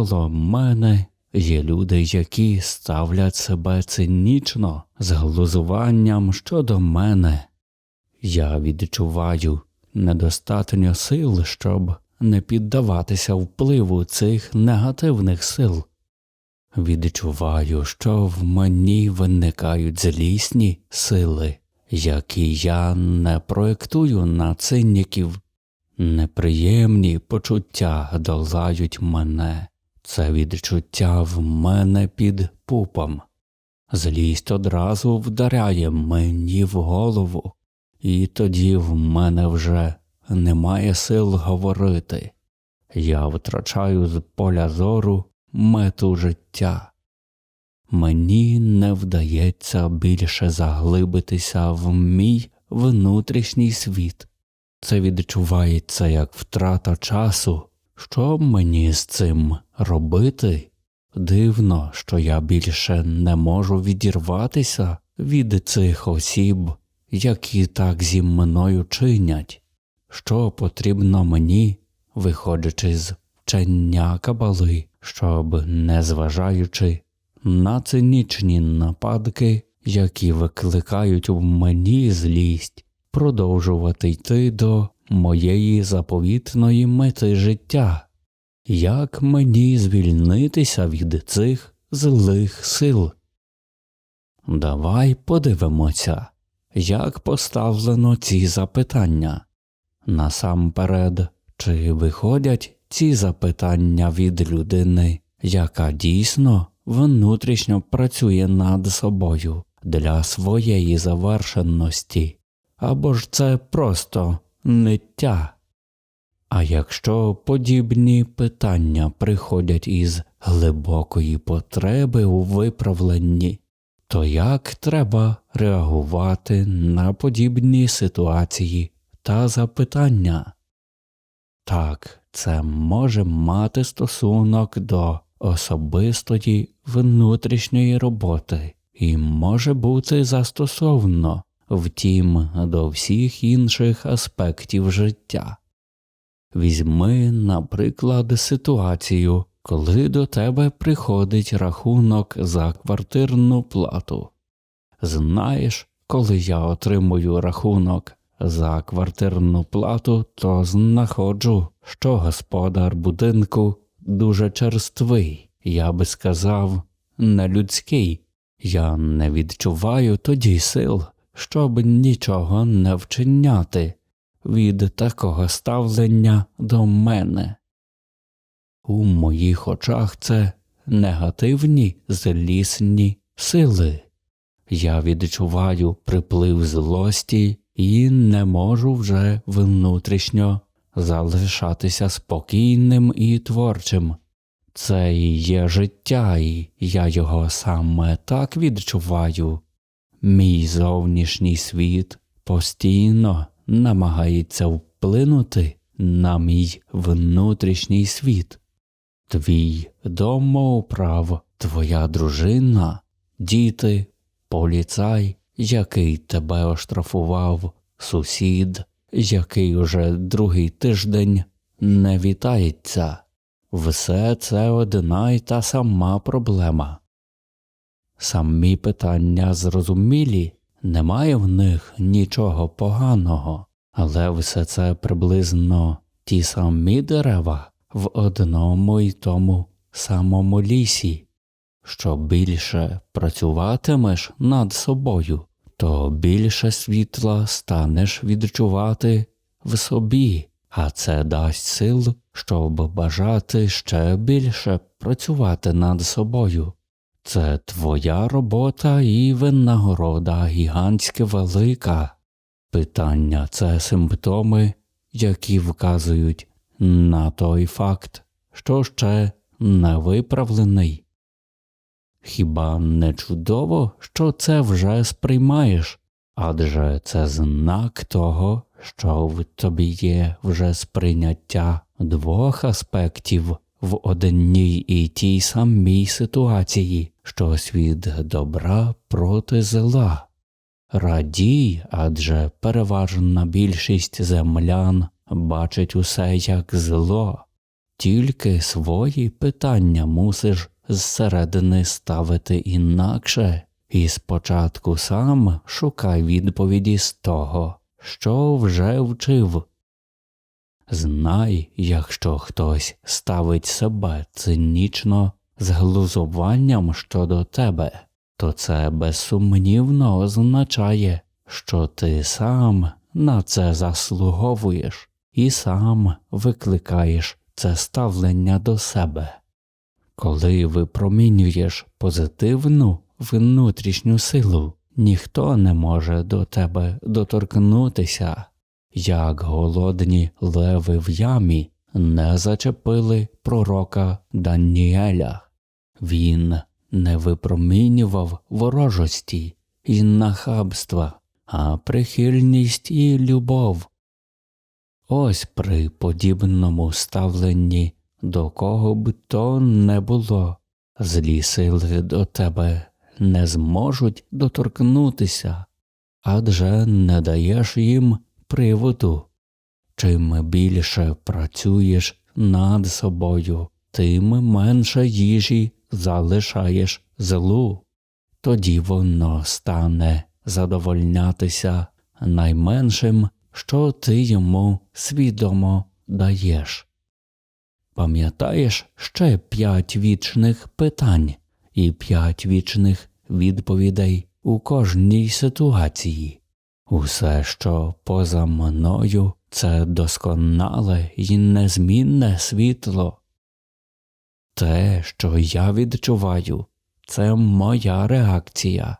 Навколо мене є люди, які ставлять себе цинічно з глузуванням щодо мене. Я відчуваю недостатньо сил, щоб не піддаватися впливу цих негативних сил. Відчуваю, що в мені виникають злісні сили, які я не проєктую на циніків. Неприємні почуття долають мене, це відчуття в мене під пупом. Злість одразу вдаряє мені в голову, і тоді в мене вже немає сил говорити. Я втрачаю з поля зору мету життя. Мені не вдається більше заглибитися в мій внутрішній світ. Це відчувається як втрата часу. Що мені з цим робити? Дивно, що я більше не можу відірватися від цих осіб, які так зі мною чинять. Що потрібно мені, виходячи з вчення кабали, щоб, незважаючи на цинічні нападки, які викликають в мені злість, продовжувати йти до моєї заповітної мети життя, як мені звільнитися від цих злих сил? Давай подивимося, як поставлено ці запитання. Насамперед, чи виходять ці запитання від людини, яка дійсно внутрішньо працює над собою для своєї завершеності, або ж це просто ниття? А якщо подібні питання приходять із глибокої потреби у виправленні, то як треба реагувати на подібні ситуації та запитання? Так, це може мати стосунок до особистої внутрішньої роботи і може бути застосовано, втім, до всіх інших аспектів життя. Візьми, наприклад, ситуацію, коли до тебе приходить рахунок за квартирну плату. Знаєш, коли я отримую рахунок за квартирну плату, то знаходжу, що господар будинку дуже черствий, я би сказав, нелюдський. Я не відчуваю тоді сил, щоб нічого не вчиняти від такого ставлення до мене. У моїх очах це негативні злісні сили. Я відчуваю приплив злості і не можу вже внутрішньо залишатися спокійним і творчим. Це і є життя, і я його саме так відчуваю. Мій зовнішній світ постійно намагається вплинути на мій внутрішній світ. Твій домоуправ, твоя дружина, діти, поліцай, який тебе оштрафував, сусід, який уже другий тиждень не вітається. Все це одна й та сама проблема. Самі питання зрозумілі, немає в них нічого поганого, але все це приблизно ті самі дерева в одному й тому самому лісі. Що більше працюватимеш над собою, то більше світла станеш відчувати в собі, а це дасть сил, щоб бажати ще більше працювати над собою. Це твоя робота і винагорода гігантське велика. Питання це симптоми, які вказують на той факт, що ще не виправлений. Хіба не чудово, що це вже сприймаєш, адже це знак того, що в тобі є вже сприйняття двох аспектів в одній і тій самій ситуації, що світ добра проти зла. Радій, адже переважна більшість землян бачить усе як зло. тільки свої питання мусиш зсередини ставити інакше, і спочатку сам шукай відповіді з того, що вже вчив. Знай, якщо хтось ставить себе цинічно з глузуванням щодо тебе, то це безсумнівно означає, що ти сам на це заслуговуєш і сам викликаєш це ставлення до себе. Коли випромінюєш позитивну внутрішню силу, ніхто не може до тебе доторкнутися, як голодні леви в ямі не зачепили пророка Даніеля. Він не випромінював ворожості і нахабства, а прихильність і любов. Ось при подібному ставленні до кого б то не було, злі сили до тебе не зможуть доторкнутися, адже не даєш їм приводу. Чим більше працюєш над собою, тим менше їжі залишаєш злу, тоді воно стане задовольнятися найменшим, що ти йому свідомо даєш. Пам'ятаєш ще п'ять вічних питань і п'ять вічних відповідей у кожній ситуації. Усе, що поза мною, це досконале і незмінне світло. Те, що я відчуваю, це моя реакція.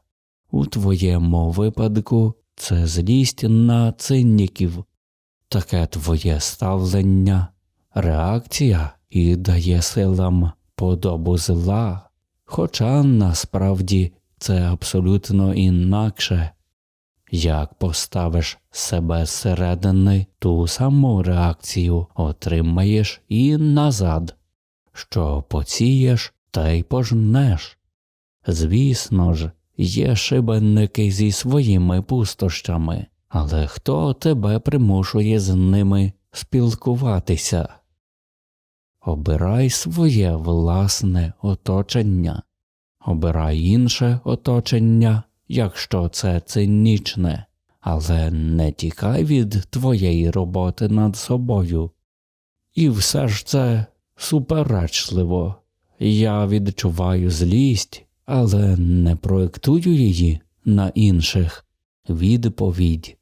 У твоєму випадку це злість на цинніків, таке твоє ставлення, реакція і дає силам подобу зла, хоча насправді це абсолютно інакше. Як поставиш себе зсередини, ту саму реакцію отримаєш і назад, що поцієш, та й пожнеш. Звісно ж, є шибенники зі своїми пустощами, але хто тебе примушує з ними спілкуватися? Обирай своє власне оточення, обирай інше оточення, якщо це цинічне, але не тікай від твоєї роботи над собою. І все ж це суперечливо. Я відчуваю злість, але не проєктую її на інших. Відповідь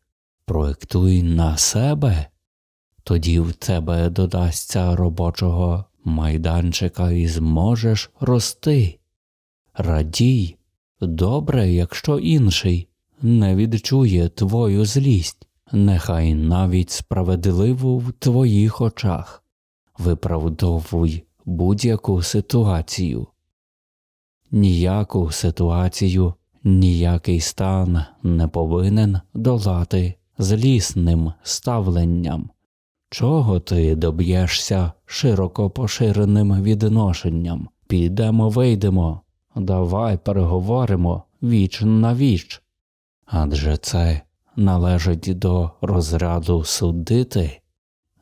проєктуй на себе, тоді в тебе додасться робочого майданчика і зможеш рости. Радій, добре, якщо інший не відчує твою злість, нехай навіть справедливу в твоїх очах, виправдовуй будь-яку ситуацію. Ніяку ситуацію, ніякий стан не повинен долати злісним ставленням. Чого ти доб'єшся широко поширеним відношенням? Підемо, вийдемо, давай переговоримо віч на віч. Адже це належить до розряду судити,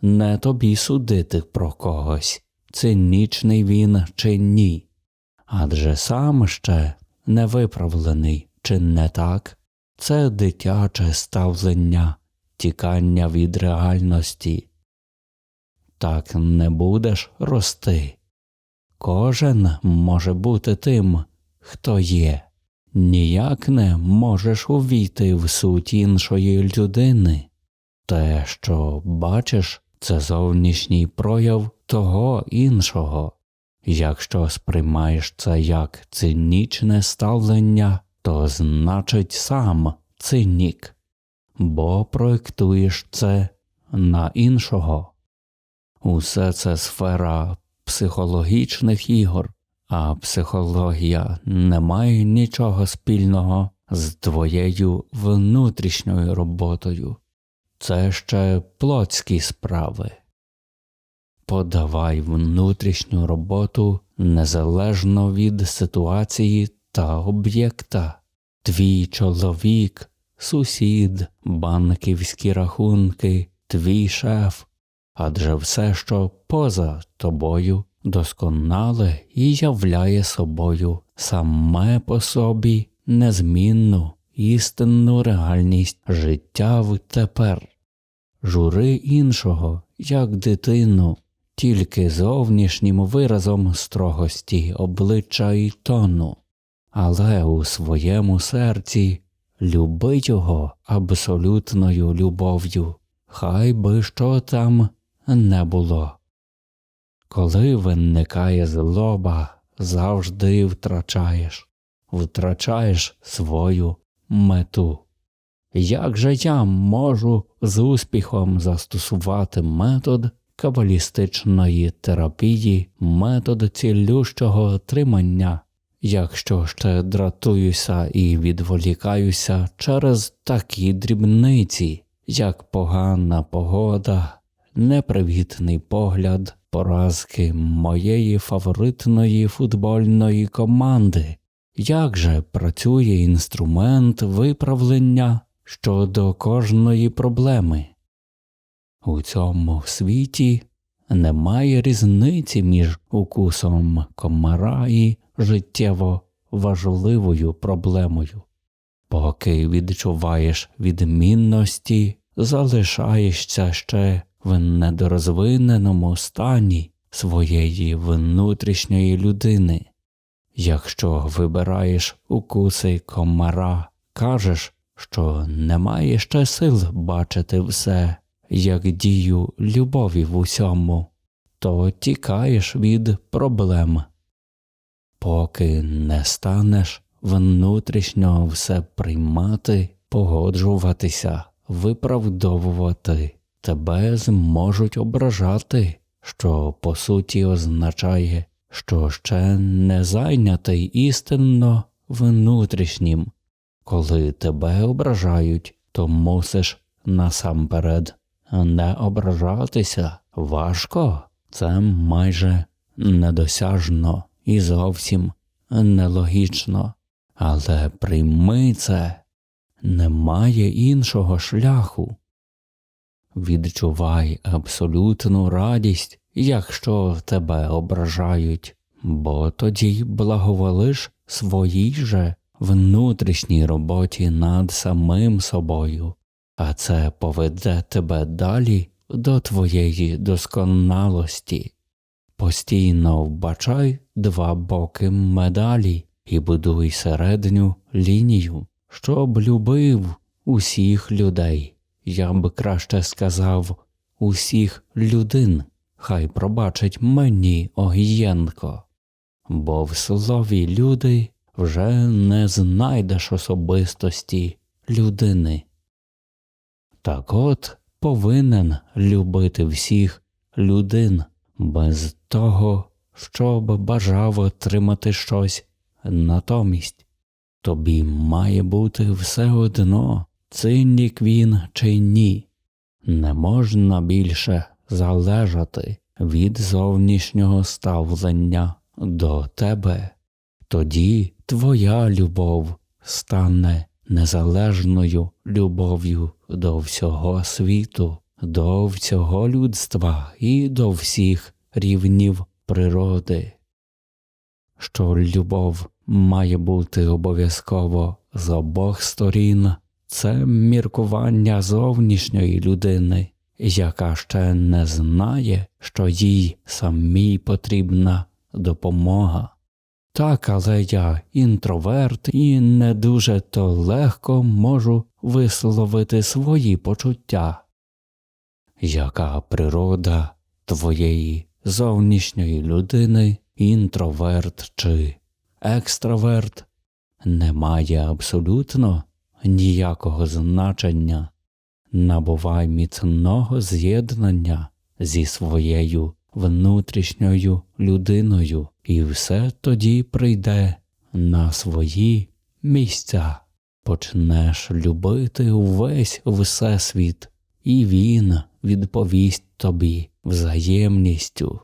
не тобі судити про когось, цинічний він чи ні, адже сам ще не виправлений, чи не так, це дитяче ставлення, тікання від реальності. Так не будеш рости. Кожен може бути тим, хто є, ніяк не можеш увійти в суть іншої людини. Те, що бачиш, це зовнішній прояв того іншого. Якщо сприймаєш це як цинічне ставлення, то значить сам цинік, бо проєктуєш це на іншого. Усе це сфера психологічних ігор, а психологія не має нічого спільного з твоєю внутрішньою роботою. Це ще плотські справи. Подавай внутрішню роботу незалежно від ситуації та об'єкта, твій чоловік, сусід, банківські рахунки, твій шеф, адже все, що поза тобою, досконале і являє собою саме по собі незмінну істинну реальність життя в тепер. Жури іншого, як дитину, тільки зовнішнім виразом строгості обличчя і тону, але у своєму серці люби його абсолютною любов'ю, хай би що там не було. Коли виникає злоба, завжди втрачаєш, втрачаєш свою мету. Як же я можу з успіхом застосувати метод кабалістичної терапії, метод цілющого отримання, якщо ще дратуюся і відволікаюся через такі дрібниці, як погана погода, непривітний погляд, поразки моєї фаворитної футбольної команди? Як же працює інструмент виправлення щодо кожної проблеми? У цьому світі немає різниці між укусом комара і життєво важливою проблемою. Поки відчуваєш відмінності, залишаєшся ще в недорозвиненому стані своєї внутрішньої людини. Якщо вибираєш укуси комара, кажеш, що немає ще сил бачити все, як дію любові в усьому, то тікаєш від проблем. Поки не станеш внутрішньо все приймати, погоджуватися, виправдовувати, тебе зможуть ображати, що по суті означає що ще не зайнятий істинно внутрішнім. Коли тебе ображають, то мусиш насамперед не ображатися важко, це майже недосяжно і зовсім нелогічно, але прийми це немає іншого шляху. Відчувай абсолютну радість якщо тебе ображають, бо тоді благоволиш своїй же внутрішній роботі над самим собою, а це поведе тебе далі до твоєї досконалості. Постійно вбачай два боки медалі і будуй середню лінію, щоб любив усіх людей. Я б краще сказав усіх людин хай пробачить мені Огієнко, бо в слові люди вже не знайдеш особистості людини. Так от повинен любити всіх людин без того, щоб бажав отримати щось натомість. Тобі має бути все одно, циннік він чи ні, не можна більше залежати від зовнішнього ставлення до тебе, тоді твоя любов стане незалежною любов'ю до всього світу, до всього людства і до всіх рівнів природи. Що любов має бути обов'язково з обох сторін, це міркування зовнішньої людини, яка ще не знає, що їй самій потрібна допомога. Так, але я інтроверт і не дуже то легко можу висловити свої почуття. Яка природа твоєї зовнішньої людини, інтроверт чи екстраверт, не має абсолютно ніякого значення набувай міцного з'єднання зі своєю внутрішньою людиною, і все тоді прийде на свої місця. Почнеш любити увесь всесвіт, і він відповість тобі взаємністю.